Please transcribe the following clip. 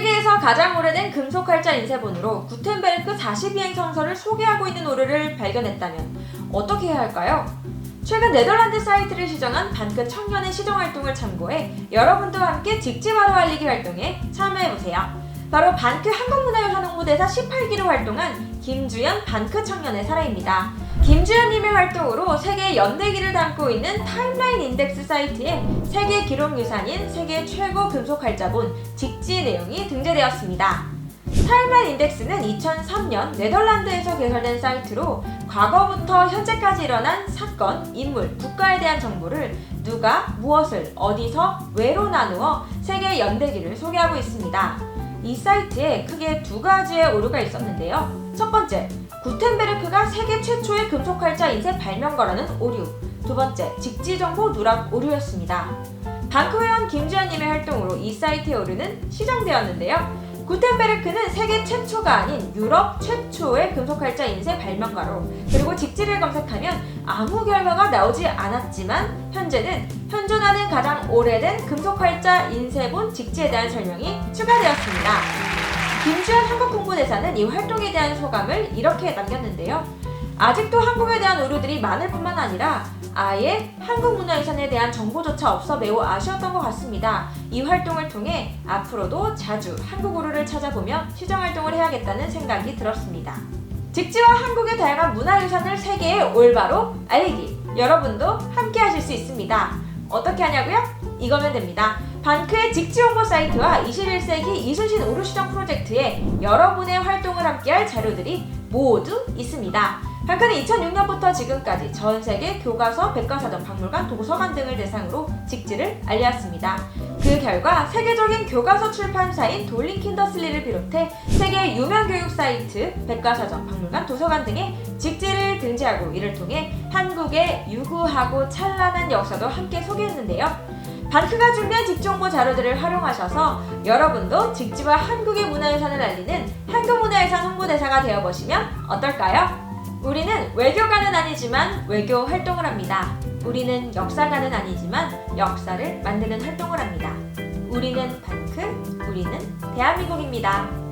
세계에서 가장 오래된 금속 활자 인쇄본으로 구텐베르크 42행 성서를 소개하고 있는 오류를 발견했다면 어떻게 해야 할까요? 최근 네덜란드 사이트를 시정한 반크 청년의 시정 활동을 참고해 여러분도 함께 직지화로 알리기 활동에 참여해보세요. 바로 반크 한국문화유산 홍보대사 18기로 활동한 김주연 반크 청년의 사례입니다. 김주연님의 활동으로 세계 연대기를 담고 있는 타임라인 인덱스 사이트에 세계 기록 유산인 세계 최고 금속 활자본 직지 내용이 등재되었습니다. 타임라인 인덱스는 2003년 네덜란드에서 개설된 사이트로 과거부터 현재까지 일어난 사건, 인물, 국가에 대한 정보를 누가, 무엇을, 어디서, 왜로 나누어 세계 연대기를 소개하고 있습니다. 이 사이트에 크게 두 가지의 오류가 있었는데요. 첫 번째, 구텐베르크가 세계 최초의 금속 활자 인쇄 발명가라는 오류. 두 번째, 직지 정보 누락 오류였습니다. 방크 회원 김주현님의 활동으로 이 사이트의 오류는 시정되었는데요. 구텐베르크는 세계 최초가 아닌 유럽 최초의 금속 활자 인쇄 발명가로 그리고 직지를 검색하면 아무 결과가 나오지 않았지만 현재는 현존하는 가장 오래된 금속 활자 인쇄본 직지에 대한 설명이 추가되었습니다. 김주현 한국 홍보대사는 이 활동에 대한 소감을 이렇게 남겼는데요. 아직도 한국에 대한 오류들이 많을 뿐만 아니라 아예 한국 문화유산에 대한 정보조차 없어 매우 아쉬웠던 것 같습니다. 이 활동을 통해 앞으로도 자주 한국 오류를 찾아보며 시정 활동을 해야겠다는 생각이 들었습니다. 직지와 한국의 다양한 문화유산을 세계에 올바로 알리기. 여러분도 함께 하실 수 있습니다. 어떻게 하냐고요? 이거면 됩니다. 반크의 직지 홍보 사이트와 21세기 이순신 오류시정 프로젝트에 여러분의 활동을 함께할 자료들이 모두 있습니다. 반크는 2006년부터 지금까지 전 세계 교과서, 백과사전, 박물관, 도서관 등을 대상으로 직지를 알렸습니다. 그 결과 세계적인 교과서 출판사인 돌린 킨더슬리를 비롯해 세계 유명 교육 사이트, 백과사전, 박물관, 도서관 등의 직지를 등재하고 이를 통해 한국의 유구하고 찬란한 역사도 함께 소개했는데요. 반크가 준비한 직정보 자료들을 활용하셔서 여러분도 직지와 한국의 문화유산을 알리는 한국문화유산 홍보대사가 되어보시면 어떨까요? 우리는 외교가는 아니지만 외교 활동을 합니다. 우리는 역사가는 아니지만 역사를 만드는 활동을 합니다. 우리는 반크, 우리는 대한민국입니다.